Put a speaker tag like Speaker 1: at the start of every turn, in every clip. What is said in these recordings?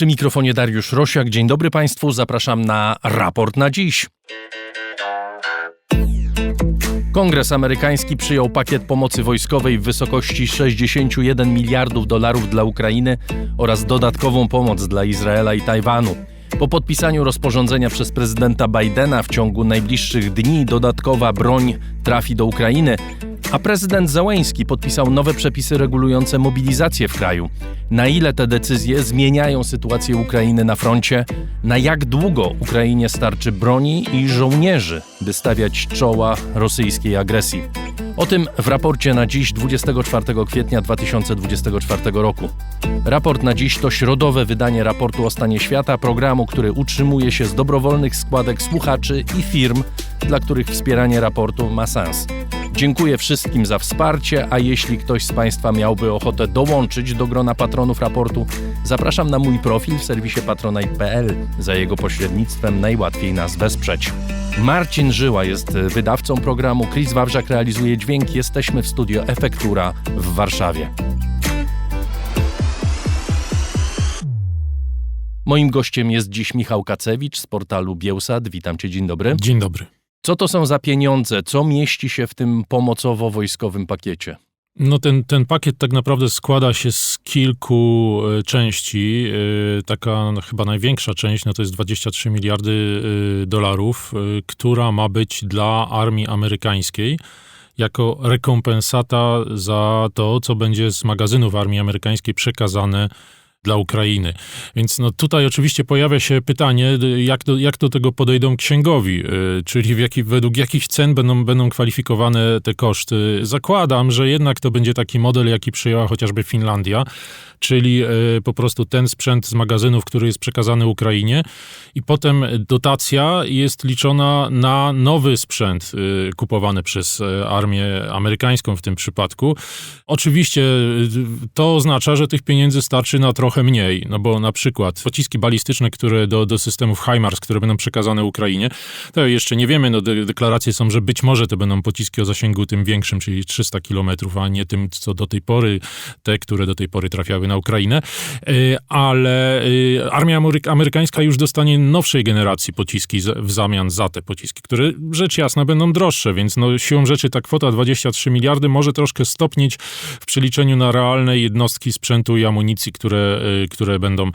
Speaker 1: Przy mikrofonie Dariusz Rosiak. Dzień dobry Państwu, zapraszam na raport na dziś. Kongres amerykański przyjął pakiet pomocy wojskowej w wysokości 61 miliardów dolarów dla Ukrainy oraz dodatkową pomoc dla Izraela i Tajwanu. Po podpisaniu rozporządzenia przez prezydenta Bidena w ciągu najbliższych dni dodatkowa broń trafi do Ukrainy, a prezydent Załęski podpisał nowe przepisy regulujące mobilizację w kraju. Na ile te decyzje zmieniają sytuację Ukrainy na froncie? Na jak długo Ukrainie starczy broni i żołnierzy, by stawiać czoła rosyjskiej agresji? O tym w raporcie na dziś 24 kwietnia 2024 roku. Raport na dziś to środowe wydanie raportu o stanie świata, programu, który utrzymuje się z dobrowolnych składek słuchaczy i firm, dla których wspieranie raportu ma sens. Dziękuję wszystkim za wsparcie, a jeśli ktoś z Państwa miałby ochotę dołączyć do grona patronów raportu, zapraszam na mój profil w serwisie patronite.pl. Za jego pośrednictwem najłatwiej nas wesprzeć. Marcin Żyła jest wydawcą programu, Chris Wawrzak realizuje dźwięk, jesteśmy w studio Efektura w Warszawie. Moim gościem jest dziś Michał Kacewicz z portalu Bielsat. Witam Cię, dzień dobry.
Speaker 2: Dzień dobry.
Speaker 1: Co to są za pieniądze? Co mieści się w tym pomocowo-wojskowym pakiecie?
Speaker 2: No ten, ten pakiet tak naprawdę składa się z kilku e, części. E, taka chyba największa część, no to jest 23 miliardy e, dolarów, która ma być dla armii amerykańskiej jako rekompensata za to, co będzie z magazynów armii amerykańskiej przekazane dla Ukrainy. Więc no tutaj oczywiście pojawia się pytanie, jak do, jak do tego podejdą księgowi, y, czyli w jaki, według jakich cen będą, będą kwalifikowane te koszty. Zakładam, że jednak to będzie taki model, jaki przyjęła chociażby Finlandia, czyli y, po prostu ten sprzęt z magazynów, który jest przekazany Ukrainie i potem dotacja jest liczona na nowy sprzęt y, kupowany przez armię amerykańską w tym przypadku. Oczywiście to oznacza, że tych pieniędzy starczy na trochę trochę mniej, no bo na przykład pociski balistyczne, które do, do systemów HIMARS, które będą przekazane Ukrainie, to jeszcze nie wiemy, no de deklaracje są, że być może to będą pociski o zasięgu tym większym, czyli 300 kilometrów, a nie tym, co do tej pory, te, które do tej pory trafiały na Ukrainę, e, ale e, armia amerykańska już dostanie nowszej generacji pociski w zamian za te pociski, które rzecz jasna będą droższe, więc no siłą rzeczy ta kwota 23 miliardy może troszkę stopnieć w przeliczeniu na realne jednostki sprzętu i amunicji, które Y, które będą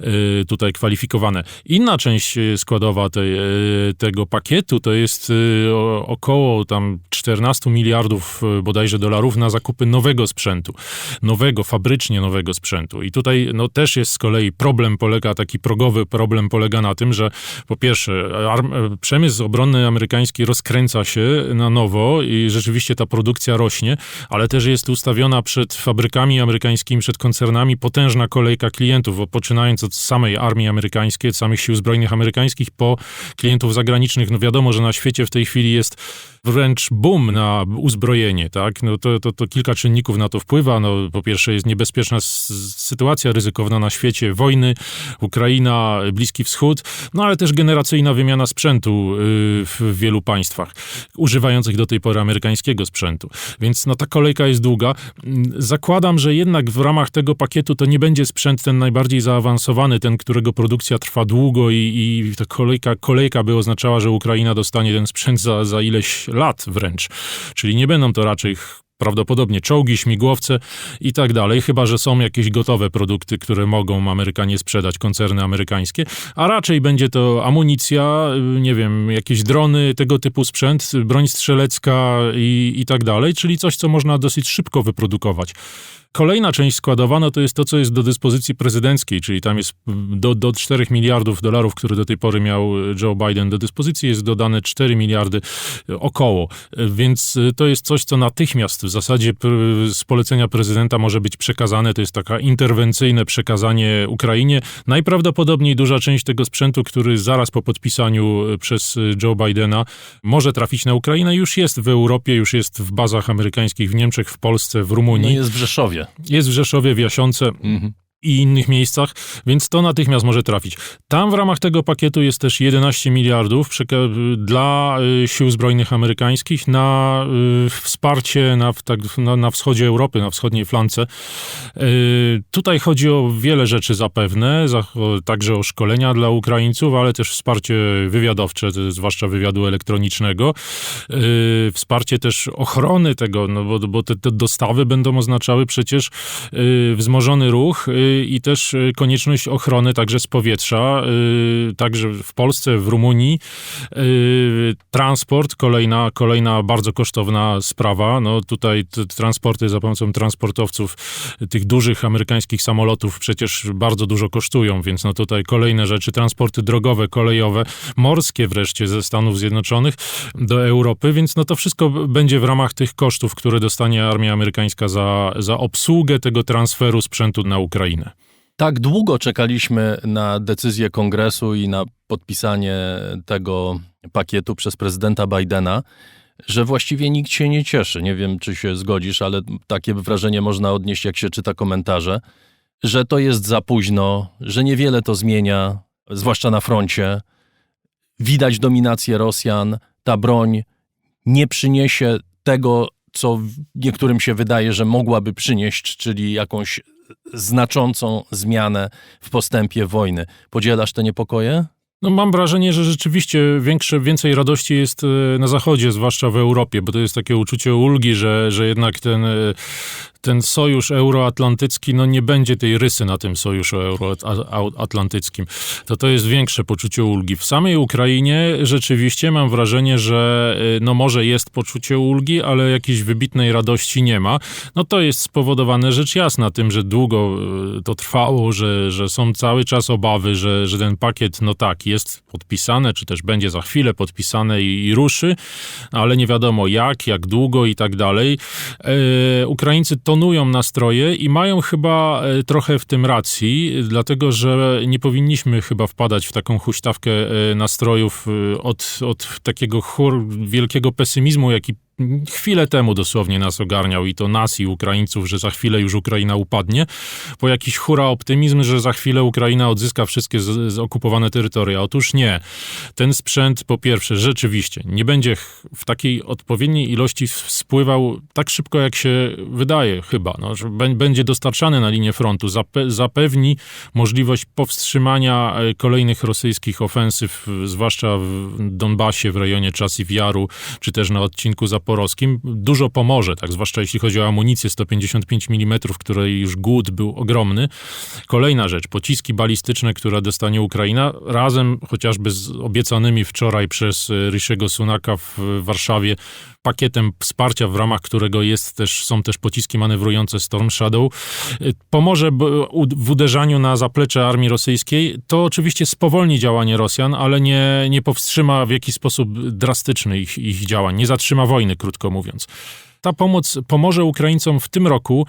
Speaker 2: y, tutaj kwalifikowane. Inna część y, składowa tej, tego pakietu to jest około tam 14 miliardów bodajże dolarów na zakupy nowego sprzętu, nowego, fabrycznie nowego sprzętu. I tutaj no, też jest z kolei problem polega, taki progowy problem polega na tym, że po pierwsze przemysł obronny amerykański rozkręca się na nowo i rzeczywiście ta produkcja rośnie, ale też jest ustawiona przed fabrykami amerykańskimi, przed koncernami potężna kolej kolejka klientów, poczynając od samej armii amerykańskiej, od samych sił zbrojnych amerykańskich, po klientów zagranicznych. No wiadomo, że na świecie w tej chwili jest wręcz boom na uzbrojenie, tak? No to, to, to kilka czynników na to wpływa. No, po pierwsze jest niebezpieczna sytuacja ryzykowna na świecie, wojny, Ukraina, Bliski Wschód, no ale też generacyjna wymiana sprzętu y, w wielu państwach, używających do tej pory amerykańskiego sprzętu. Więc no ta kolejka jest długa. Zakładam, że jednak w ramach tego pakietu to nie będzie sprzęt ten najbardziej zaawansowany, ten, którego produkcja trwa długo i, i ta kolejka, kolejka by oznaczała, że Ukraina dostanie ten sprzęt za, za ileś lat wręcz. Czyli nie będą to raczej prawdopodobnie czołgi, śmigłowce i tak dalej, chyba że są jakieś gotowe produkty, które mogą Amerykanie sprzedać, koncerny amerykańskie, a raczej będzie to amunicja, nie wiem, jakieś drony, tego typu sprzęt, broń strzelecka i, i tak dalej, czyli coś, co można dosyć szybko wyprodukować. Kolejna część składowa no to jest to, co jest do dyspozycji prezydenckiej, czyli tam jest do, do 4 miliardów dolarów, które do tej pory miał Joe Biden do dyspozycji, jest dodane 4 miliardy około. Więc to jest coś, co natychmiast w zasadzie z polecenia prezydenta może być przekazane. To jest taka interwencyjne przekazanie Ukrainie. Najprawdopodobniej duża część tego sprzętu, który zaraz po podpisaniu przez Joe Bidena może trafić na Ukrainę, już jest w Europie, już jest w bazach amerykańskich w Niemczech, w Polsce, w Rumunii.
Speaker 1: No jest w Rzeszowie.
Speaker 2: Jest w Rzeszowie, w Jasiące. Mhm. I innych miejscach, więc to natychmiast może trafić. Tam w ramach tego pakietu jest też 11 miliardów dla y, sił zbrojnych amerykańskich na y, wsparcie na, tak, na, na wschodzie Europy, na wschodniej flance. Y, Tutaj chodzi o wiele rzeczy zapewne, także o szkolenia dla Ukraińców, ale też wsparcie wywiadowcze, zwłaszcza wywiadu elektronicznego, wsparcie też ochrony tego, no bo, bo te, te dostawy będą oznaczały przecież wzmożony ruch i też y, konieczność ochrony także z powietrza, y, także w Polsce, w Rumunii. Y, Transport, kolejna, kolejna bardzo kosztowna sprawa. No tutaj transporty za pomocą transportowców tych dużych amerykańskich samolotów przecież bardzo dużo kosztują, więc no tutaj kolejne rzeczy, transporty drogowe, kolejowe, morskie wreszcie ze Stanów Zjednoczonych do Europy, więc no to wszystko będzie w ramach tych kosztów, które dostanie armia amerykańska za, za obsługę tego transferu sprzętu na Ukrainę.
Speaker 1: Tak długo czekaliśmy na decyzję kongresu i na podpisanie tego pakietu przez prezydenta Bidena, że właściwie nikt się nie cieszy. Nie wiem, czy się zgodzisz, ale takie wrażenie można odnieść, jak się czyta komentarze, że to jest za późno, że niewiele to zmienia, zwłaszcza na froncie. Widać dominację Rosjan, ta broń nie przyniesie tego, co niektórym się wydaje, że mogłaby przynieść, czyli jakąś znaczącą zmianę w postępie wojny. Podzielasz te niepokoje?
Speaker 2: No mam wrażenie, że rzeczywiście większe, więcej radości jest e, na zachodzie, zwłaszcza w Europie, bo to jest takie uczucie ulgi, że, że jednak ten, e, ten sojusz euroatlantycki, no nie będzie tej rysy na tym sojuszu euroatlantyckim. To to jest większe poczucie ulgi. W samej Ukrainie rzeczywiście mam wrażenie, że e, no może jest poczucie ulgi, ale jakiejś wybitnej radości nie ma. No to jest spowodowane rzecz jasna tym, że długo to trwało, że, że są cały czas obawy, że, że ten pakiet, no tak, jest podpisane, czy też będzie za chwilę podpisane i, i ruszy, ale nie wiadomo jak, jak długo i tak dalej. E, Ukraińcy tonują nastroje i mają chyba e, trochę w tym racji, dlatego że nie powinniśmy chyba wpadać w taką huśtawkę e, nastrojów od, od takiego chór, wielkiego pesymizmu, jaki chwilę temu dosłownie nas ogarniał i to nas i Ukraińców, że za chwilę już Ukraina upadnie, po jakiś hura optymizm, że za chwilę Ukraina odzyska wszystkie z, okupowane terytoria. Otóż nie. Ten sprzęt po pierwsze rzeczywiście nie będzie w takiej odpowiedniej ilości spływał tak szybko, jak się wydaje chyba. No, że bę- będzie dostarczany na linię frontu, zape- zapewni możliwość powstrzymania e, kolejnych rosyjskich ofensyw, zwłaszcza w Donbasie, w rejonie Czasiw Jaru, czy też na odcinku zaporowskim. Dużo pomoże, tak, zwłaszcza jeśli chodzi o amunicję 155 mm, której już głód był ogromny. Kolejna rzecz, pociski balistyczne, które dostanie Ukraina, razem chociażby z obiecanymi wczoraj przez e, Rishiego Sunaka w Warszawie pakietem wsparcia, w ramach którego jest też, są też pociski manewrujące Storm Shadow, y, pomoże w uderzaniu na zaplecze armii rosyjskiej. To oczywiście spowolni działanie Rosjan, ale nie, nie powstrzyma w jakiś sposób drastyczny ich, ich działań, nie zatrzyma wojny, krótko mówiąc. Ta pomoc pomoże Ukraińcom w tym roku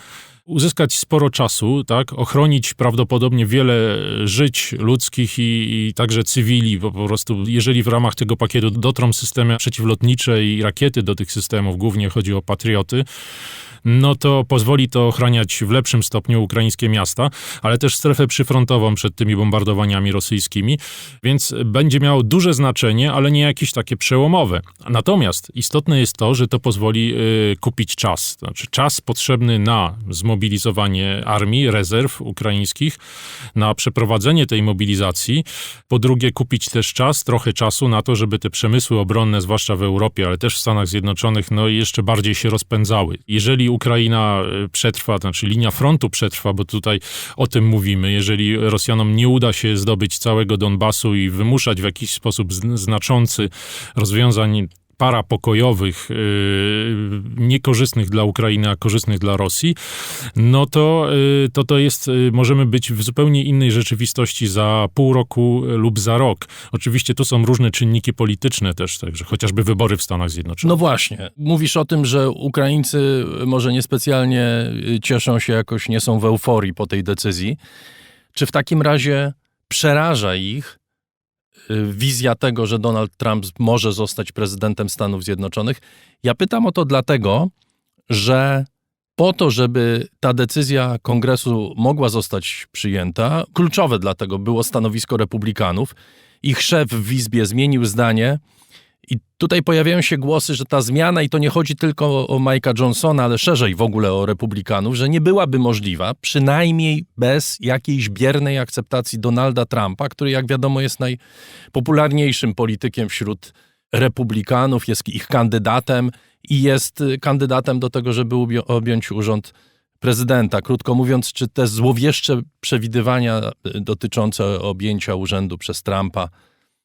Speaker 2: uzyskać sporo czasu, tak, ochronić prawdopodobnie wiele żyć ludzkich i, i także cywili, po prostu jeżeli w ramach tego pakietu dotrą systemy przeciwlotnicze i rakiety do tych systemów, głównie chodzi o patrioty, no to pozwoli to ochraniać w lepszym stopniu ukraińskie miasta, ale też strefę przyfrontową przed tymi bombardowaniami rosyjskimi, więc będzie miało duże znaczenie, ale nie jakieś takie przełomowe. Natomiast istotne jest to, że to pozwoli y, kupić czas, znaczy czas potrzebny na zmobilizowanie armii, rezerw ukraińskich, na przeprowadzenie tej mobilizacji. Po drugie, kupić też czas, trochę czasu na to, żeby te przemysły obronne, zwłaszcza w Europie, ale też w Stanach Zjednoczonych, no jeszcze bardziej się rozpędzały. Jeżeli Ukraina y, przetrwa, znaczy linia frontu przetrwa, bo tutaj o tym mówimy, jeżeli Rosjanom nie uda się zdobyć całego Donbasu i wymuszać w jakiś sposób zn- znaczący rozwiązań parapokojowych, yy, niekorzystnych dla Ukrainy, a korzystnych dla Rosji, no to, yy, to to jest, yy, możemy być w zupełnie innej rzeczywistości za pół roku lub za rok. Oczywiście tu są różne czynniki polityczne też, także chociażby wybory w Stanach Zjednoczonych.
Speaker 1: No właśnie. Mówisz o tym, że Ukraińcy może niespecjalnie y, cieszą się jakoś, nie są w euforii po tej decyzji. Czy w takim razie przeraża ich y, wizja tego, że Donald Trump może zostać prezydentem Stanów Zjednoczonych? Ja pytam o to dlatego, że po to, żeby ta decyzja kongresu mogła zostać przyjęta, kluczowe dlatego było stanowisko republikanów. Ich szef w Izbie zmienił zdanie. I tutaj pojawiają się głosy, że ta zmiana, i to nie chodzi tylko o, Mike'a Johnsona, ale szerzej w ogóle o republikanów, że nie byłaby możliwa, przynajmniej bez jakiejś biernej akceptacji Donalda Trumpa, który, jak wiadomo, jest najpopularniejszym politykiem wśród republikanów, jest ich kandydatem i jest y, kandydatem do tego, żeby objąć urząd prezydenta. Krótko mówiąc, czy te złowieszcze przewidywania y, dotyczące objęcia urzędu przez Trumpa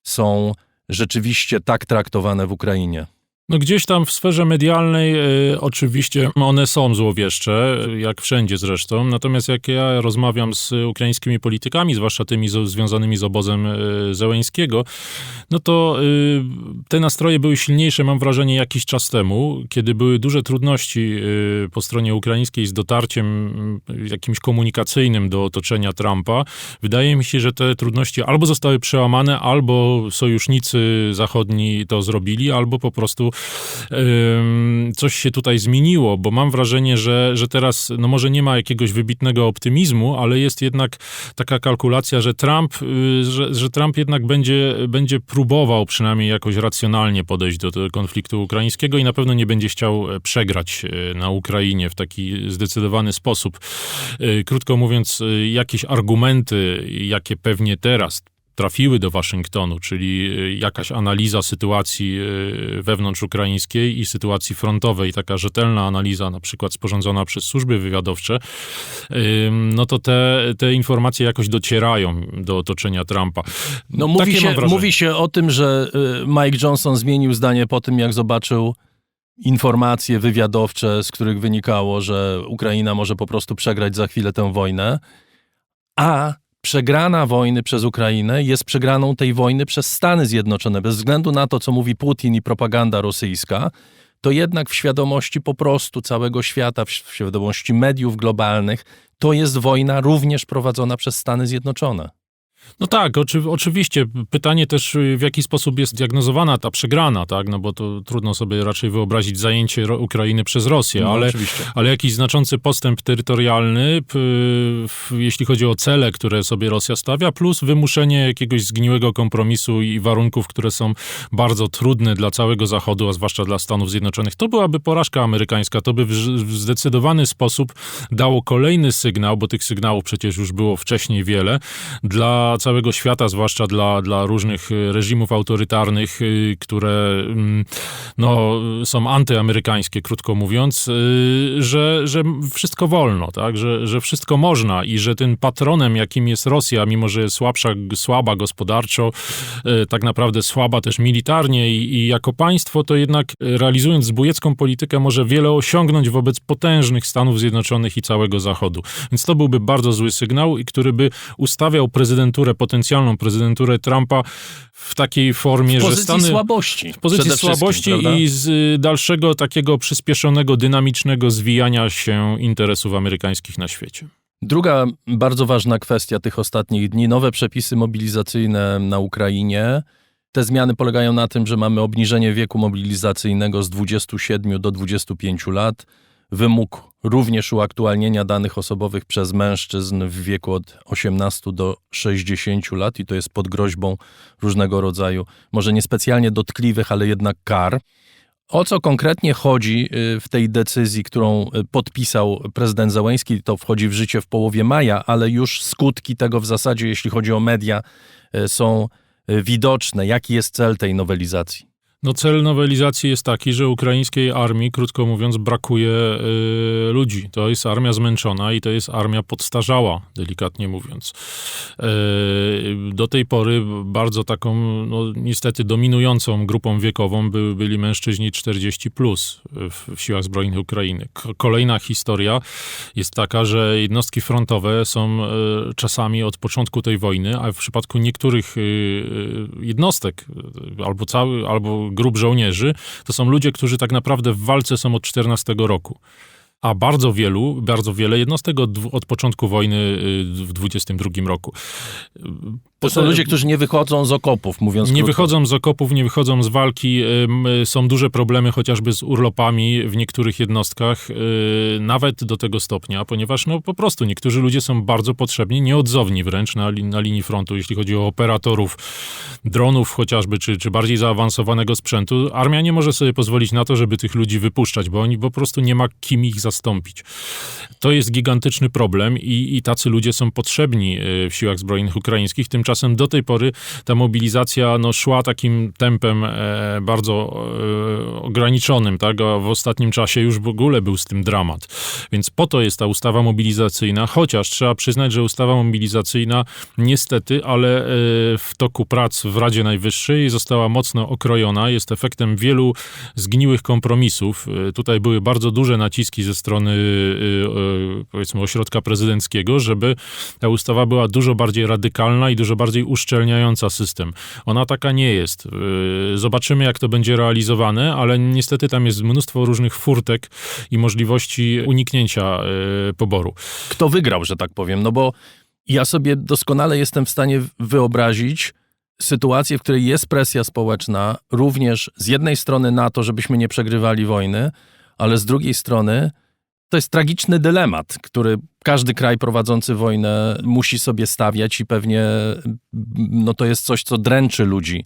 Speaker 1: są rzeczywiście tak traktowane w Ukrainie?
Speaker 2: No gdzieś tam w sferze medialnej y, oczywiście one są złowieszcze, jak wszędzie zresztą. Natomiast jak ja rozmawiam z ukraińskimi politykami, zwłaszcza tymi z, związanymi z obozem y, no to y, te nastroje były silniejsze, mam wrażenie, jakiś czas temu, kiedy były duże trudności y, po stronie ukraińskiej z dotarciem jakimś komunikacyjnym do otoczenia Trumpa. Wydaje mi się, że te trudności albo zostały przełamane, albo sojusznicy zachodni to zrobili, albo po prostu coś się tutaj zmieniło, bo mam wrażenie, że, że teraz, no może nie ma jakiegoś wybitnego optymizmu, ale jest jednak taka kalkulacja, że Trump, y, że, że Trump jednak będzie, będzie próbował przynajmniej jakoś racjonalnie podejść do tego konfliktu ukraińskiego i na pewno nie będzie chciał e, przegrać e, na Ukrainie w taki zdecydowany sposób. E, Krótko mówiąc, jakieś argumenty, jakie pewnie teraz trafiły do Waszyngtonu, czyli y, jakaś analiza sytuacji y, wewnątrz ukraińskiej i sytuacji frontowej, taka rzetelna analiza, na przykład sporządzona przez służby wywiadowcze, no to te, te informacje jakoś docierają do otoczenia Trumpa.
Speaker 1: No, mówi,
Speaker 2: Takie
Speaker 1: się, mówi się o tym, że y, Mike Johnson zmienił zdanie po tym, jak zobaczył informacje wywiadowcze, z których wynikało, że Ukraina może po prostu przegrać za chwilę tę wojnę, a przegrana wojny przez Ukrainę jest przegraną tej wojny przez Stany Zjednoczone. Bez względu na to, co mówi Putin i propaganda rosyjska, to jednak w świadomości po prostu całego świata, w świadomości mediów globalnych, to jest wojna również prowadzona przez Stany Zjednoczone.
Speaker 2: No tak, oczy, oczywiście. Pytanie też, y, w jaki sposób jest diagnozowana ta przegrana, tak? No bo to trudno sobie raczej wyobrazić zajęcie Ukrainy przez Rosję,
Speaker 1: No,
Speaker 2: ale,
Speaker 1: oczywiście.
Speaker 2: ale jakiś znaczący postęp terytorialny, jeśli chodzi o cele, które sobie Rosja stawia, plus wymuszenie jakiegoś zgniłego kompromisu i warunków, które są bardzo trudne dla całego Zachodu, a zwłaszcza dla Stanów Zjednoczonych. To byłaby porażka amerykańska. To by w, w zdecydowany sposób dało kolejny sygnał, bo tych sygnałów przecież już było wcześniej wiele, dla całego świata, zwłaszcza dla, dla różnych y, reżimów autorytarnych, y, które mm, no, są antyamerykańskie, krótko mówiąc, y, że, że wszystko wolno, tak? że, że wszystko można i że tym patronem, jakim jest Rosja, mimo że jest słabsza, słaba gospodarczo, tak naprawdę słaba też militarnie i, i jako państwo, to jednak realizując zbójecką politykę może wiele osiągnąć wobec potężnych Stanów Zjednoczonych i całego Zachodu. Więc to byłby bardzo zły sygnał, który by ustawiał prezydenturę, potencjalną prezydenturę Trumpa w takiej formie,
Speaker 1: W
Speaker 2: że Stany...
Speaker 1: słabości.
Speaker 2: W pozycji słabości i z y, dalszego takiego przyspieszonego, dynamicznego zwijania się interesów amerykańskich na świecie.
Speaker 1: Druga bardzo ważna kwestia tych ostatnich dni, nowe przepisy mobilizacyjne na Ukrainie. Te zmiany polegają na tym, że mamy obniżenie wieku mobilizacyjnego z 27 do 25 lat, wymóg również uaktualnienia danych osobowych przez mężczyzn w wieku od 18 do 60 lat i to jest pod groźbą różnego rodzaju, może niespecjalnie dotkliwych, ale jednak kar. O co konkretnie chodzi y, w tej decyzji, którą y, podpisał prezydent Zełenski? To wchodzi w życie w połowie maja, ale już skutki tego w zasadzie, jeśli chodzi o media, y, są widoczne. Jaki jest cel tej nowelizacji?
Speaker 2: No cel nowelizacji jest taki, że ukraińskiej armii, krótko mówiąc, brakuje y, ludzi. To jest armia zmęczona i to jest armia podstarzała, delikatnie mówiąc. Y, do tej pory bardzo taką, no, niestety dominującą grupą wiekową by, byli mężczyźni 40 plus w, w siłach zbrojnych Ukrainy. K- kolejna historia jest taka, że jednostki frontowe są y, czasami od początku tej wojny, a w przypadku niektórych y, y, jednostek y, albo cały, albo grup żołnierzy, to są ludzie, którzy tak naprawdę w walce są od 14 roku. A bardzo wielu, bardzo wiele jednostek od, od początku wojny y, w 22 roku.
Speaker 1: To są ludzie, którzy nie wychodzą z okopów, mówiąc
Speaker 2: Nie
Speaker 1: krótko.
Speaker 2: wychodzą z okopów, nie wychodzą z walki. y, Są duże problemy chociażby z urlopami w niektórych jednostkach, y, nawet do tego stopnia, ponieważ no, po prostu niektórzy ludzie są bardzo potrzebni, nieodzowni wręcz na, na linii frontu, jeśli chodzi o operatorów dronów chociażby, czy, czy bardziej zaawansowanego sprzętu. Armia nie może sobie pozwolić na to, żeby tych ludzi wypuszczać, bo oni po prostu nie ma kim ich zastąpić. To jest gigantyczny problem i, i tacy ludzie są potrzebni y, w siłach zbrojnych ukraińskich. Tymczasem do tej pory ta mobilizacja no, szła takim tempem e, bardzo e, ograniczonym, tak? A w ostatnim czasie już w ogóle był z tym dramat. Więc po to jest ta ustawa mobilizacyjna, chociaż trzeba przyznać, że ustawa mobilizacyjna niestety, ale e, w toku prac w Radzie Najwyższej została mocno okrojona, jest efektem wielu zgniłych kompromisów. E, Tutaj były bardzo duże naciski ze strony e, e, powiedzmy ośrodka prezydenckiego, żeby ta ustawa była dużo bardziej radykalna i dużo bardziej uszczelniająca system. Ona taka nie jest. Yy, Zobaczymy, jak to będzie realizowane, ale niestety tam jest mnóstwo różnych furtek i możliwości uniknięcia yy, poboru.
Speaker 1: Kto wygrał, że tak powiem? No bo ja sobie doskonale jestem w stanie wyobrazić sytuację, w której jest presja społeczna, również z jednej strony na to, żebyśmy nie przegrywali wojny, ale z drugiej strony to jest tragiczny dylemat, który każdy kraj prowadzący wojnę musi sobie stawiać i pewnie no to jest coś, co dręczy ludzi.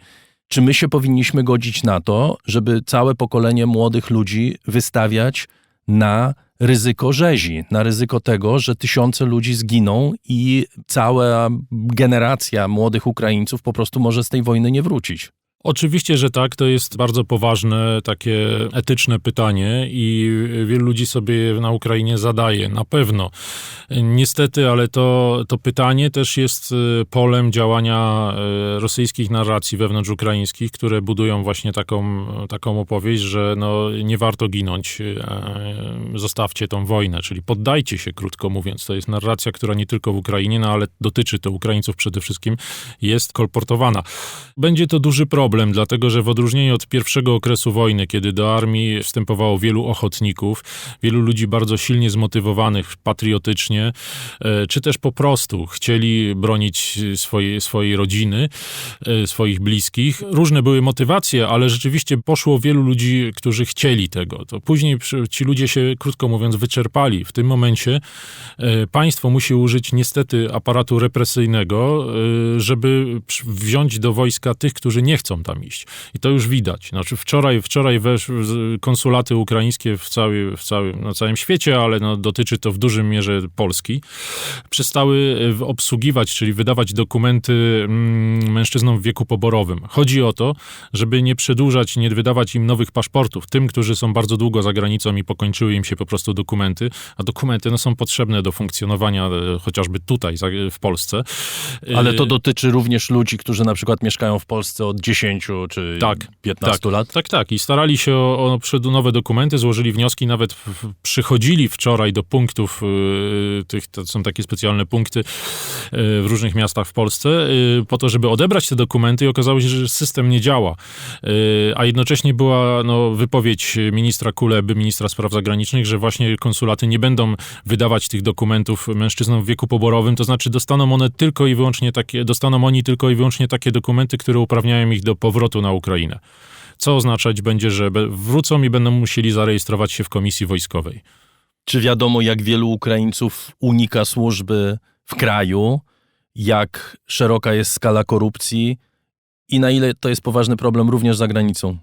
Speaker 1: Czy my się powinniśmy godzić na to, żeby całe pokolenie młodych ludzi wystawiać na ryzyko rzezi, na ryzyko tego, że tysiące ludzi zginą i cała generacja młodych Ukraińców po prostu może z tej wojny nie wrócić?
Speaker 2: Oczywiście, że tak, to jest bardzo poważne, takie etyczne pytanie i wielu ludzi sobie na Ukrainie zadaje, na pewno. Niestety, ale to, to pytanie też jest y, polem działania y, rosyjskich narracji wewnątrz ukraińskich, które budują właśnie taką, taką opowieść, że no, nie warto ginąć, y, zostawcie tą wojnę, czyli poddajcie się, krótko mówiąc. To jest narracja, która nie tylko w Ukrainie, no ale dotyczy to Ukraińców przede wszystkim, jest kolportowana. Będzie to duży problem, dlatego że w odróżnieniu od pierwszego okresu wojny, kiedy do armii wstępowało wielu ochotników, wielu ludzi bardzo silnie zmotywowanych patriotycznie, e, czy też po prostu chcieli bronić swojej, swojej rodziny, e, swoich bliskich. Różne były motywacje, ale rzeczywiście poszło wielu ludzi, którzy chcieli tego. To później ci ludzie się, krótko mówiąc, wyczerpali. W tym momencie e, państwo musi użyć niestety aparatu represyjnego, żeby wziąć do wojska tych, którzy nie chcą tam iść. I to już widać. Znaczy wczoraj, wczoraj weszły z- konsulaty ukraińskie w, cały, w całym, na całym świecie, ale no, dotyczy to w dużym mierze Polski, przestały e, obsługiwać, czyli wydawać dokumenty mm, mężczyznom w wieku poborowym. Chodzi o to, żeby nie przedłużać, nie wydawać im nowych paszportów, tym, którzy są bardzo długo za granicą i pokończyły im się po prostu dokumenty, a dokumenty no, są potrzebne do funkcjonowania e, chociażby tutaj, w Polsce.
Speaker 1: Ale
Speaker 2: E,
Speaker 1: to dotyczy również ludzi, którzy na przykład mieszkają w Polsce od 10 czy
Speaker 2: Tak,
Speaker 1: 15 lat.
Speaker 2: Tak, tak. I starali się o, o nowe dokumenty, złożyli wnioski, nawet w, w, przychodzili wczoraj do punktów, y, tych, to są takie specjalne punkty y, w różnych miastach w Polsce, y, po to, żeby odebrać te dokumenty i okazało się, że system nie działa. Y, a jednocześnie była no, wypowiedź ministra Kuleby, ministra spraw zagranicznych, że właśnie konsulaty nie będą wydawać tych dokumentów mężczyznom w wieku poborowym, to znaczy dostaną one tylko i wyłącznie takie, dostaną oni tylko i wyłącznie takie dokumenty, które uprawniają ich do powrotu na Ukrainę co oznaczać będzie, że wrócą i będą musieli zarejestrować się w komisji wojskowej.
Speaker 1: Czy wiadomo, jak wielu Ukraińców unika służby w kraju, jak szeroka jest skala korupcji i na ile to jest poważny problem również za granicą?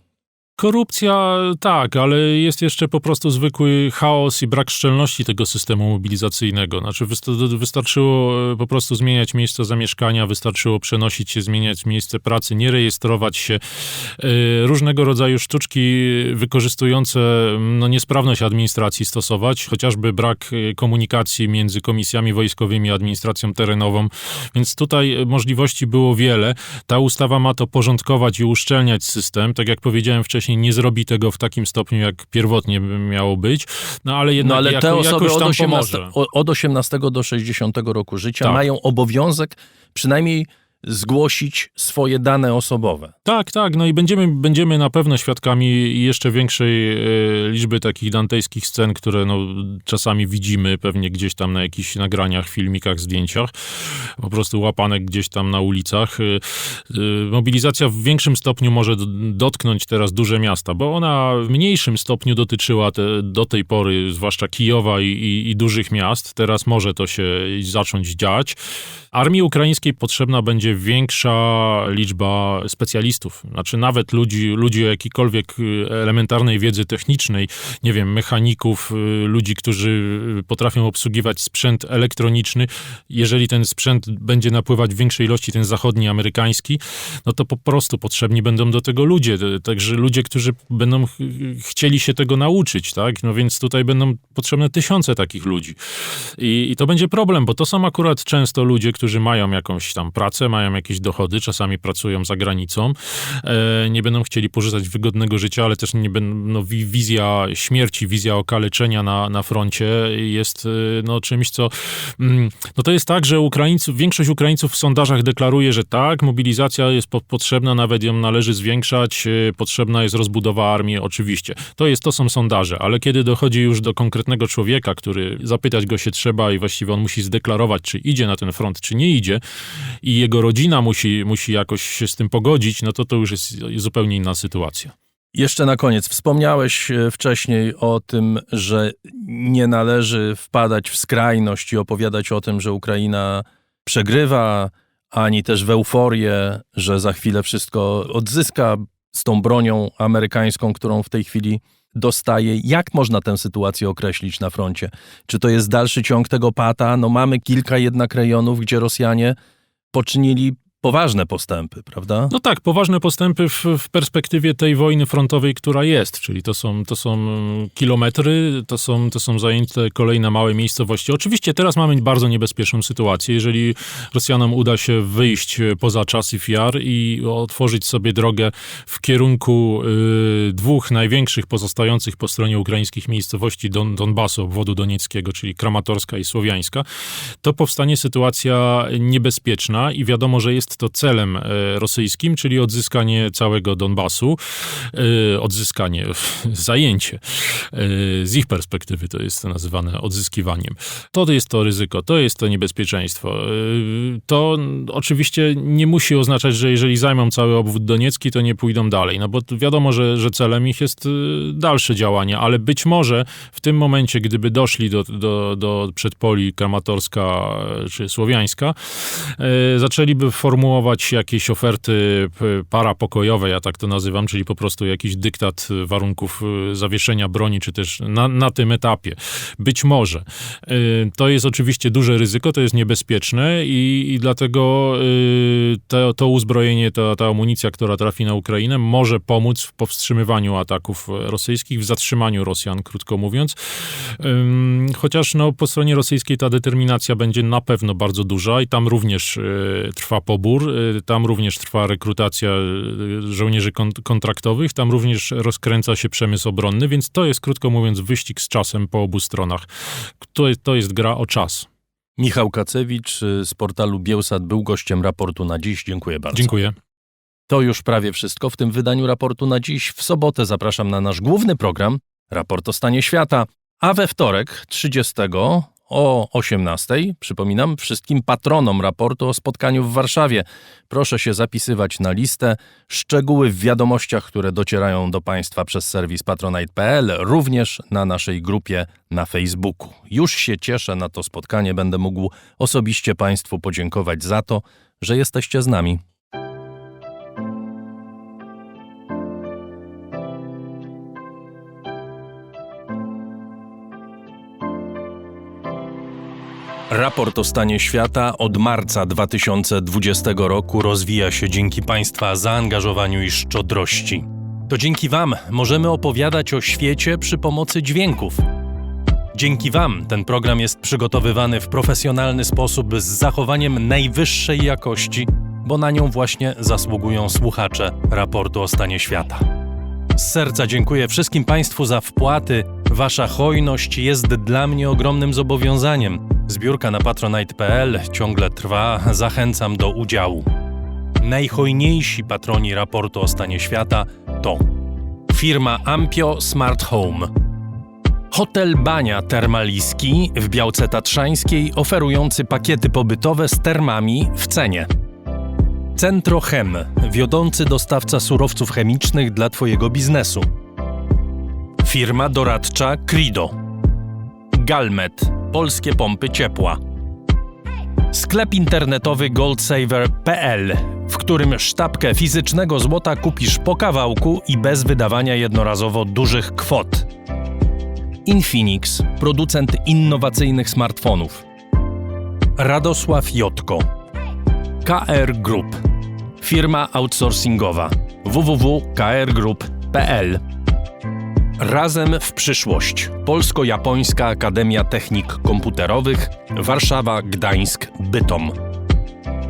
Speaker 2: Korupcja tak, ale jest jeszcze po prostu zwykły chaos i brak szczelności tego systemu mobilizacyjnego. Znaczy wysta- wystarczyło e, po prostu zmieniać miejsce zamieszkania, wystarczyło przenosić się, zmieniać miejsce pracy, nie rejestrować się. E, Różnego rodzaju sztuczki wykorzystujące no, niesprawność administracji stosować, chociażby brak e, komunikacji między komisjami wojskowymi a administracją terenową. Więc tutaj możliwości było wiele. Ta ustawa ma to porządkować i uszczelniać system. Tak jak powiedziałem wcześniej, nie zrobi tego w takim stopniu, jak pierwotnie by miało być, no ale jednak
Speaker 1: No ale
Speaker 2: jako,
Speaker 1: te osoby
Speaker 2: jakoś
Speaker 1: od
Speaker 2: tam
Speaker 1: 18,
Speaker 2: pomoże.
Speaker 1: o- od 18 do 60 roku życia
Speaker 2: Tak.
Speaker 1: mają obowiązek przynajmniej zgłosić swoje dane osobowe.
Speaker 2: Tak, tak, no i będziemy, będziemy na pewno świadkami jeszcze większej e, liczby takich dantejskich scen, które no, czasami widzimy pewnie gdzieś tam na jakichś nagraniach, filmikach, zdjęciach, po prostu łapanek gdzieś tam na ulicach. E, e, mobilizacja w większym stopniu może dotknąć teraz duże miasta, bo ona w mniejszym stopniu dotyczyła te, do tej pory, zwłaszcza Kijowa i, i, i dużych miast. Teraz może to się zacząć dziać. Armii ukraińskiej potrzebna będzie większa liczba specjalistów, znaczy nawet ludzi, ludzi o jakiejkolwiek y, elementarnej wiedzy technicznej, nie wiem, mechaników, y, ludzi, którzy y, potrafią obsługiwać sprzęt elektroniczny. Jeżeli ten sprzęt będzie napływać w większej ilości, ten zachodni, amerykański, no to po prostu potrzebni będą do tego ludzie, także ludzie, którzy będą ch- chcieli się tego nauczyć, tak? No więc tutaj będą potrzebne tysiące takich ludzi. I, I to będzie problem, bo to są akurat często ludzie, którzy mają jakąś tam pracę, mają jakieś dochody, czasami pracują za granicą, e, nie będą chcieli pożytać wygodnego życia, ale też nie będą, no, wi- wizja śmierci, wizja okaleczenia na, na froncie jest e, no, czymś, co... Mm, no to jest tak, że Ukraińców, większość Ukraińców w sondażach deklaruje, że tak, mobilizacja jest po, potrzebna, nawet ją należy zwiększać, e, potrzebna jest rozbudowa armii, oczywiście. To jest, to są sondaże, ale kiedy dochodzi już do konkretnego człowieka, który zapytać go się trzeba i właściwie on musi zdeklarować, czy idzie na ten front, czy nie idzie i jego rodzina musi, musi jakoś się z tym pogodzić, no to to już jest zupełnie inna sytuacja.
Speaker 1: Jeszcze na koniec, wspomniałeś e, wcześniej o tym, że nie należy wpadać w skrajność i opowiadać o tym, że Ukraina przegrywa, ani też w euforię, że za chwilę wszystko odzyska z tą bronią amerykańską, którą w tej chwili dostaje. Jak można tę sytuację określić na froncie? Czy to jest dalszy ciąg tego pata? No mamy kilka jednak rejonów, gdzie Rosjanie poczynili poważne postępy, prawda?
Speaker 2: No tak, poważne postępy w, w perspektywie tej wojny frontowej, która jest, czyli to są, to są mm, kilometry, to są, to są zajęte kolejne małe miejscowości. Oczywiście teraz mamy bardzo niebezpieczną sytuację, jeżeli Rosjanom uda się wyjść poza Czasów Jar i otworzyć sobie drogę w kierunku y, dwóch największych pozostających po stronie ukraińskich miejscowości Don, Donbasu, obwodu donieckiego, czyli Kramatorska i Słowiańska, to powstanie sytuacja niebezpieczna i wiadomo, że jest to celem e, rosyjskim, czyli odzyskanie całego Donbasu, e, odzyskanie, zajęcie. E, Z ich perspektywy to jest nazywane odzyskiwaniem. To jest to ryzyko, to jest to niebezpieczeństwo. To oczywiście nie musi oznaczać, że jeżeli zajmą cały obwód doniecki, to nie pójdą dalej, no bo wiadomo, że, że celem ich jest dalsze działanie, ale być może w tym momencie, gdyby doszli do, do, do przedpoli Kramatorska czy Słowiańska, zaczęliby formułować jakieś oferty parapokojowe, ja tak to nazywam, czyli po prostu jakiś dyktat warunków e, zawieszenia broni, czy też na, na tym etapie. Być może. E, To jest oczywiście duże ryzyko, to jest niebezpieczne i, i dlatego e, to, uzbrojenie, ta, ta amunicja, która trafi na Ukrainę, może pomóc w powstrzymywaniu ataków rosyjskich, w zatrzymaniu Rosjan, krótko mówiąc. Chociaż no, po stronie rosyjskiej ta determinacja będzie na pewno bardzo duża i tam również trwa pobór, e, tam również trwa rekrutacja e, żołnierzy kon- kontraktowych, tam również rozkręca się przemysł obronny, więc to jest, krótko mówiąc, wyścig z czasem po obu stronach. To, to jest gra o czas.
Speaker 1: Michał Kacewicz y, z portalu Bielsat był gościem raportu na dziś. Dziękuję bardzo.
Speaker 2: Dziękuję.
Speaker 1: To już prawie wszystko w tym wydaniu raportu na dziś. W sobotę zapraszam na nasz główny program, raport o stanie świata, a we wtorek 30 o 18, przypominam wszystkim patronom raportu o spotkaniu w Warszawie. Proszę się zapisywać na listę. Szczegóły w wiadomościach, które docierają do Państwa przez serwis patronite.pl, również na naszej grupie na Facebooku. Już się cieszę na to spotkanie, będę mógł osobiście Państwu podziękować za to, że jesteście z nami. Raport o stanie świata od marca 2020 roku rozwija się dzięki Państwa zaangażowaniu i szczodrości. To dzięki Wam możemy opowiadać o świecie przy pomocy dźwięków. Dzięki Wam ten program jest przygotowywany w profesjonalny sposób z zachowaniem najwyższej jakości, bo na nią właśnie zasługują słuchacze raportu o stanie świata. Z serca dziękuję wszystkim Państwu za wpłaty. Wasza hojność jest dla mnie ogromnym zobowiązaniem. Zbiórka na patronite.pl ciągle trwa, zachęcam do udziału. Najhojniejsi patroni raportu o stanie świata to firma Ampio Smart Home, hotel Bania Termaliski w Białce Tatrzańskiej oferujący pakiety pobytowe z termami w cenie. Centrochem, wiodący dostawca surowców chemicznych dla Twojego biznesu. Firma doradcza Crido. Galmet, polskie pompy ciepła. Sklep internetowy goldsaver.pl, w którym sztabkę fizycznego złota kupisz po kawałku i bez wydawania jednorazowo dużych kwot. Infinix, producent innowacyjnych smartfonów. Radosław Jotko. KR Group. Firma outsourcingowa www.krgroup.pl Razem w przyszłość. Polsko-Japońska Akademia Technik Komputerowych Warszawa, Gdańsk, Bytom.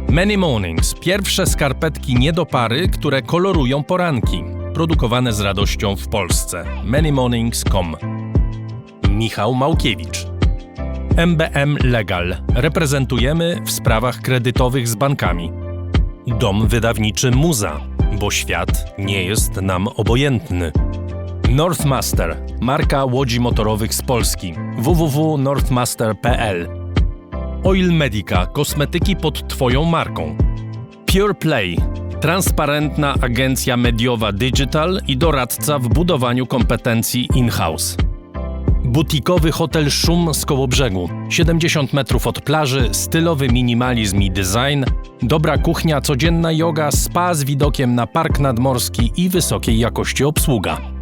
Speaker 1: Many Mornings. Pierwsze skarpetki nie do pary, które kolorują poranki. Produkowane z radością w Polsce. manymornings.com Michał Małkiewicz. MBM Legal. Reprezentujemy w sprawach kredytowych z bankami. Dom wydawniczy Muza, bo świat nie jest nam obojętny. Northmaster, marka łodzi motorowych z Polski. www.northmaster.pl Oil Medica, kosmetyki pod Twoją marką. Pure Play, transparentna agencja mediowa digital i doradca w budowaniu kompetencji in-house. Butikowy hotel Szum z Kołobrzegu. 70 metrów od plaży, stylowy minimalizm i design, dobra kuchnia, codzienna yoga, spa z widokiem na park nadmorski i wysokiej jakości obsługa.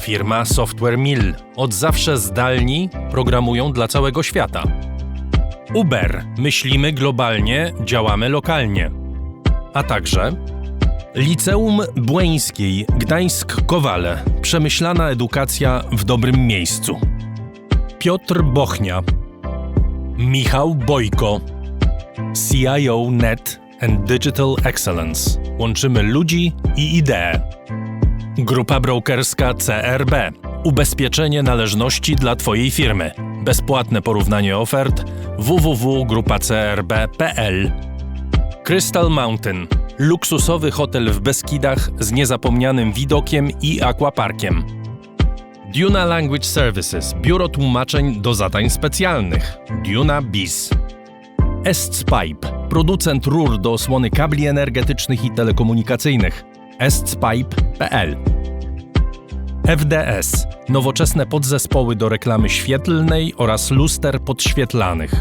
Speaker 1: Firma Software Mill. Od zawsze zdalni programują dla całego świata. Uber. Myślimy globalnie, działamy lokalnie. A także Liceum Błeńskiej Gdańsk-Kowale. Przemyślana edukacja w dobrym miejscu. Piotr Bochnia. Michał Bojko. CIO Net and Digital Excellence. Łączymy ludzi i idee. Grupa brokerska CRB. Ubezpieczenie należności dla Twojej firmy. Bezpłatne porównanie ofert www.grupacrb.pl Crystal Mountain. Luksusowy hotel w Beskidach z niezapomnianym widokiem i aquaparkiem. Duna Language Services. Biuro tłumaczeń do zadań specjalnych. Duna Biz. Ests Pipe. Producent rur do osłony kabli energetycznych i telekomunikacyjnych. estspipe.pl FDS. Nowoczesne podzespoły do reklamy świetlnej oraz luster podświetlanych.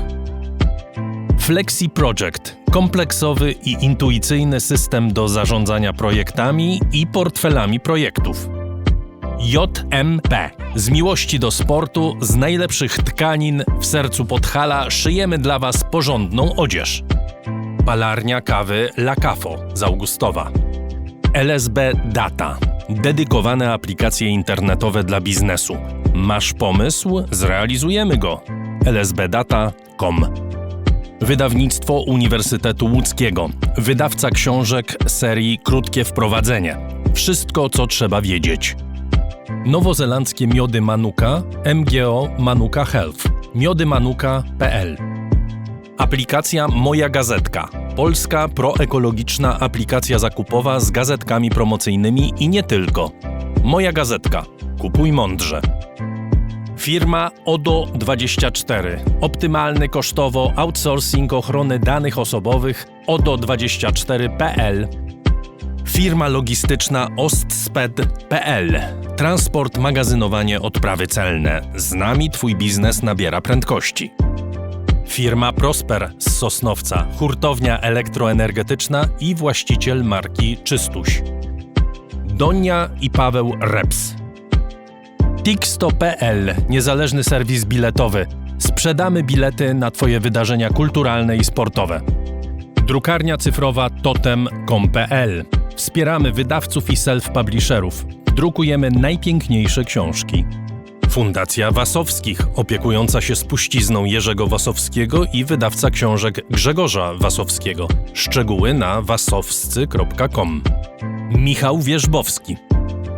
Speaker 1: Flexi Project. Kompleksowy i intuicyjny system do zarządzania projektami i portfelami projektów. JMP. Z miłości do sportu, z najlepszych tkanin w sercu Podhala szyjemy dla Was porządną odzież. Palarnia kawy La Cafo z Augustowa. LSB Data. Dedykowane aplikacje internetowe dla biznesu. Masz pomysł? Zrealizujemy go. lsbdata.com Wydawnictwo Uniwersytetu Łódzkiego. Wydawca książek serii Krótkie Wprowadzenie. Wszystko, co trzeba wiedzieć. Nowozelandzkie miody Manuka, MGO Manuka Health. miodymanuka.pl Aplikacja Moja Gazetka. Polska proekologiczna aplikacja zakupowa z gazetkami promocyjnymi i nie tylko. Moja Gazetka. Kupuj mądrze. Firma ODO24. Optymalny kosztowo outsourcing ochrony danych osobowych ODO24.pl. Firma logistyczna ostsped.pl. Transport, magazynowanie, odprawy celne. Z nami Twój biznes nabiera prędkości. Firma Prosper z Sosnowca, hurtownia elektroenergetyczna i właściciel marki Czystuś. Donia i Paweł Reps. Tixto.pl, niezależny serwis biletowy. Sprzedamy bilety na Twoje wydarzenia kulturalne i sportowe. Drukarnia cyfrowa totem.com.pl. Wspieramy wydawców i self-publisherów. Drukujemy najpiękniejsze książki. Fundacja Wasowskich, opiekująca się spuścizną Jerzego Wasowskiego i wydawca książek Grzegorza Wasowskiego. Szczegóły na wasowscy.com. Michał Wierzbowski.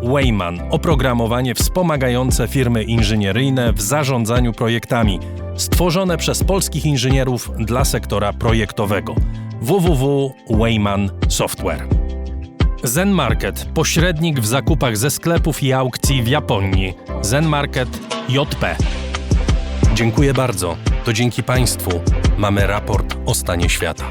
Speaker 1: Wayman oprogramowanie wspomagające firmy inżynieryjne w zarządzaniu projektami stworzone przez polskich inżynierów dla sektora projektowego www.Wayman Software. Zen Market, pośrednik w zakupach ze sklepów i aukcji w Japonii. Zen Market JP. Dziękuję bardzo. To dzięki Państwu mamy raport o stanie świata.